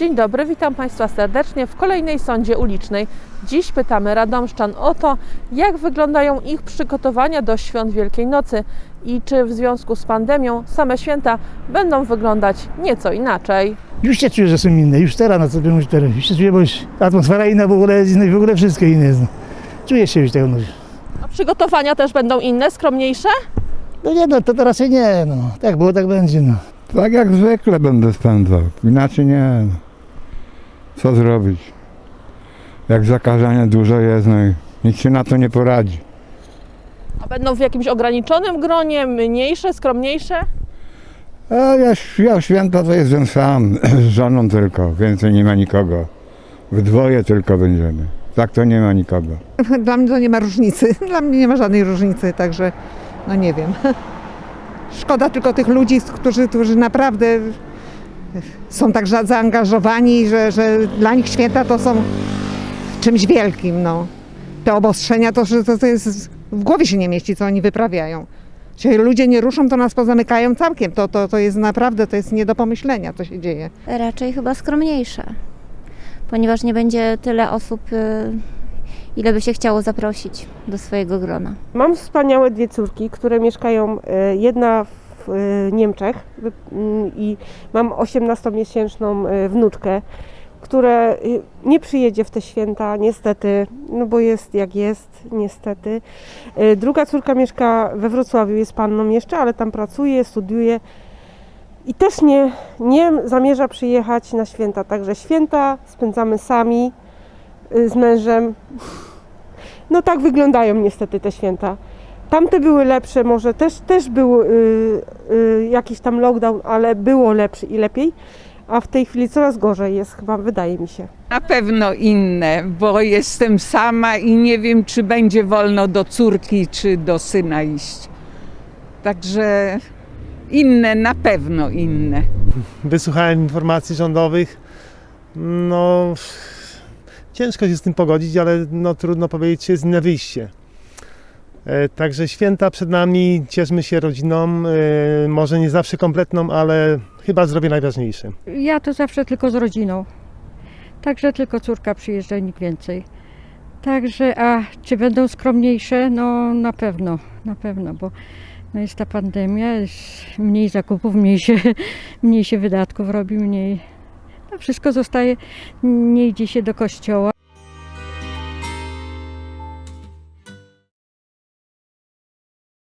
Dzień dobry, witam Państwa serdecznie w kolejnej sądzie ulicznej. Dziś pytamy Radomszczan o to, jak wyglądają ich przygotowania do świąt Wielkiej Nocy i czy w związku z pandemią same święta będą wyglądać nieco inaczej. Już się czuję, że są inne, już teraz na co bym teraz. Już się czuję, bo już atmosfera inna w ogóle jest inna i w ogóle wszystko inne jest. No. Czuję się już tego. No. A przygotowania też będą inne, skromniejsze? no nie no, to, raczej nie, no. Tak było, tak będzie, no. Tak jak zwykle będę spędzał, inaczej nie. Co zrobić? Jak zakażenia dużo jest, no i nikt się na to nie poradzi. A będą w jakimś ograniczonym gronie, mniejsze, skromniejsze? A ja, ja święta to jestem sam, z żoną tylko, więcej nie ma nikogo. W dwoje tylko będziemy. Tak to nie ma nikogo. Dla mnie to nie ma różnicy. Dla mnie nie ma żadnej różnicy, także no nie wiem. Szkoda tylko tych ludzi, którzy, którzy naprawdę są tak za- zaangażowani, że, że dla nich święta to są czymś wielkim. No. Te obostrzenia to, że to, to jest w głowie się nie mieści, co oni wyprawiają. Jeśli ludzie nie ruszą, to nas pozamykają całkiem. To, to, to jest naprawdę, to jest nie do pomyślenia, co się dzieje. Raczej chyba skromniejsze, ponieważ nie będzie tyle osób, y, ile by się chciało zaprosić do swojego grona. Mam wspaniałe dwie córki, które mieszkają, e, jedna w e, Niemczech wy- mm, i mam 18-miesięczną e, wnuczkę, która e, nie przyjedzie w te święta niestety, no bo jest jak jest niestety. Druga córka mieszka we Wrocławiu, jest panną jeszcze, ale tam pracuje, studiuje i też nie, nie zamierza przyjechać na święta, także święta spędzamy sami z mężem. No tak wyglądają niestety te święta. Tamte były lepsze, może też, też był y, y, jakiś tam lockdown, ale było lepszy i lepiej. A w tej chwili coraz gorzej jest chyba, wydaje mi się. Na pewno inne, bo jestem sama i nie wiem, czy będzie wolno do córki, czy do syna iść. Także inne, na pewno inne. wysłuchałem informacji rządowych. No, ciężko się z tym pogodzić, ale no, trudno powiedzieć, czy jest inne wyjście. E, Także święta przed nami, cieszmy się rodziną, e, może nie zawsze kompletną, ale chyba zdrowie najważniejsze. Ja to zawsze tylko z rodziną. Także tylko córka przyjeżdża, nikt więcej. Także, a czy będą skromniejsze? No na pewno, na pewno, bo no jest ta pandemia, jest mniej zakupów, mniej się, mniej się wydatków robi, mniej. No wszystko zostaje, nie idzie się do kościoła.